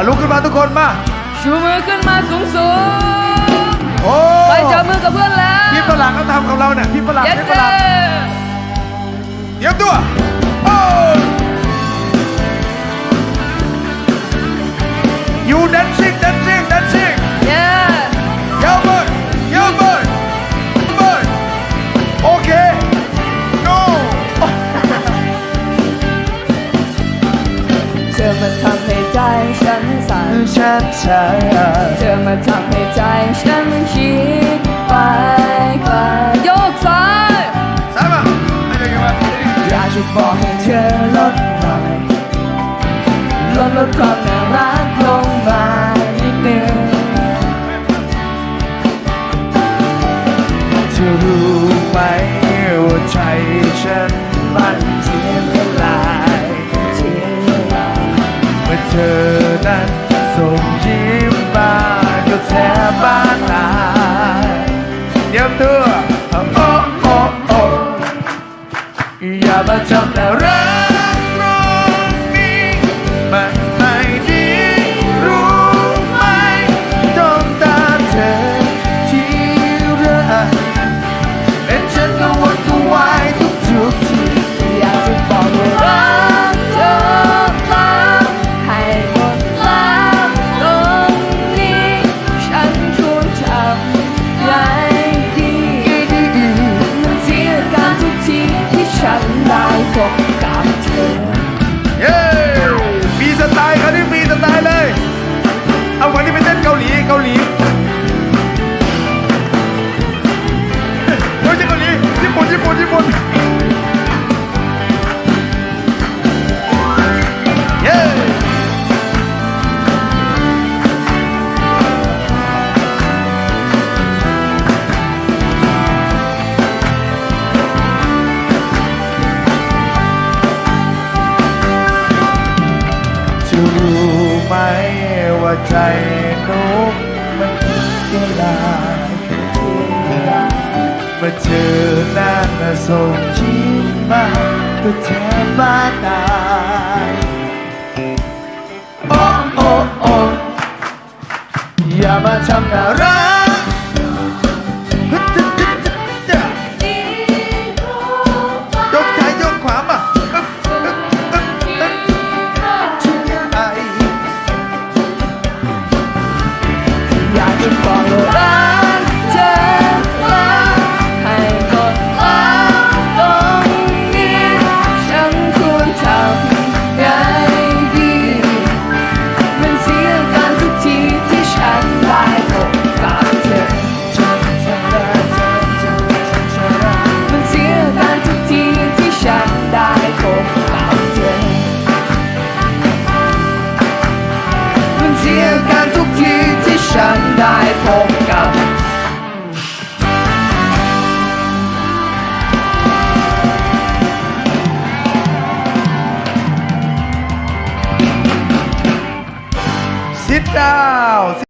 เอาลุกขึ้นมาทุกคนมา ชูมือขึ้นมาสูงสูงโอ้ๆไปจับมือกับเพื่อนแล้วพี่ฝรั่งเขาทำกับเราเนี่ยพี่ฝรั่งเย็ดพี่ฝเด้รั่งเตรียมตัวโอ้ยู dancing dancing dancing เย้เยอะเลยเยอะเลยเยอะโอเค no เธอมาทำให้ใจฉัน สั่นฉันเธอมาทำให้ใจฉันคิดไปไกลโยกซ้ายสามอะไม่ได้ยังไงอยากจะบอกให้เธอลดหน่อยลดลดความน่ารักลงมานิดนึงเธอรู้ไหมว่าใจฉันมันเสียเวลาเมื่อเธอนั้น ตัวโอ้โอ้โอ้อย่ามาทำน่ารั รู้ไหมว่าใจหนูมันเวลาเมื่อเจอนั้นส่งยิ้มมาก็แทบบ้าตายโอ้โอ้โอ้อย่ามาทำน่ารัก อ พบกับ Sit down